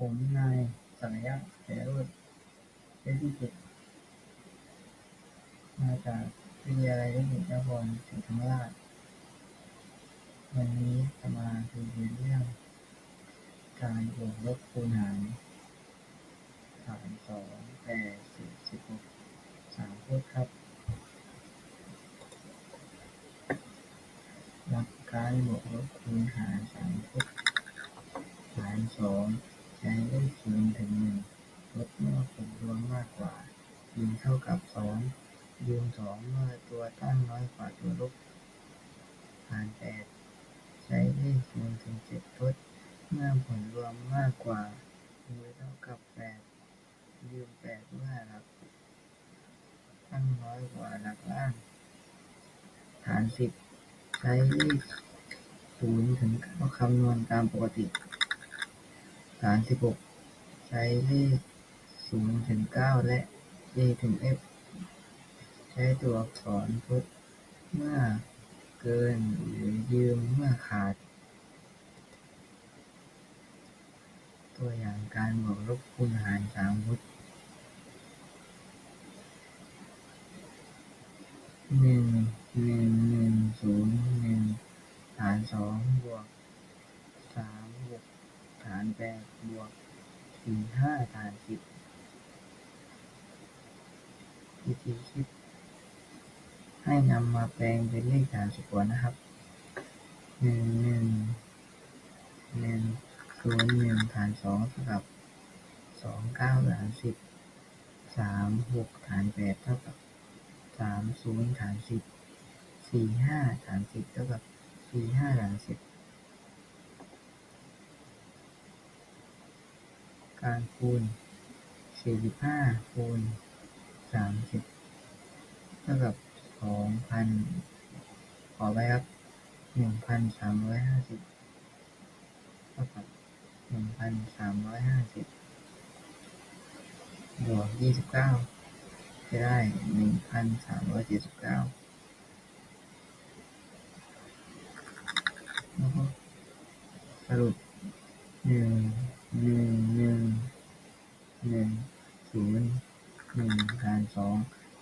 ผมนายสักยะแสโรจน์เพชรวิจิตรมาจากวิทยาลัยเทคนิคนครศรีธรรมราช วันนี้จะมาคุยเรื่อง การบวกลบคูณหารฐานสองแปดสิบสิบหกสามฟุตครับหลักการบวกลบคูณหารสามฟุตฐานสอง ใช้เลขศูนย์ถึงหนึ่งลบเมื่อผลรวมมากกว่า ยืนเท่ากับสองยืนสองเมื่อตัวตั้งน้อยกว่าตัวลบฐานแปดใช้เลขศูนย์ถึงเจ็ดทดเมื่อผลรวมมากกว่ายืนเท่ากับแปดยืนแปดเมื่อหลักตั้งน้อยกว่าหลักล่างฐานสิบใช้เลขศูนย์ถึงเก้าคำนวณตามปกติ ฐานสิบหกใช้เลขศูนย์ถึงเก้าและ a ถึง f ใช้ตัวอักษรทดเมื่อเกินหรือยืมเมื่อขาด ตัวอย่างการบวกลบคูณหารสามฟุตหนึ่งหนึ่งหนึ่งศูนย์หนึ่งฐานสองบวกานแปดบวกสี่ห้าฐานสิบวิธีคิด ให้นำมาแปลงเป็นเลขฐานสิบก่อนนะครับหนึ่งหนึ่งหนึ่งศูนย์หนึ่งฐานสองเท่ากับสองเก้าฐานสิบสามหกฐานแปดเท่ากับสามศูนย์ฐานสิบสี่ห้าฐานสิบเท่ากับสี่ห้าฐานสิบ การคูณสี่สิบห้าคูณสามสิบเท่ากับสองพันขอไปครับหนึ่งพันสามร้อยห้าสิบเท่ากับหนึ่งพันสามร้อยห้าสิบบวกยี่สิบเก้าจะได้หนึ่งพันสามร้อยเจ็ดสิบเก้าแล้วก็สรุปหนึ่ง หนึ่งหนึ่งหนึ่งศูนย์หนึ่งหารสอง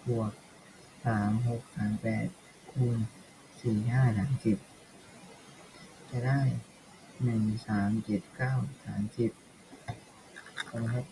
บวกสามหกหารแปดคูณสี่ห้าหารสิบจะได้หนึ่งสามเจ็ดเก้าหารสิบครับ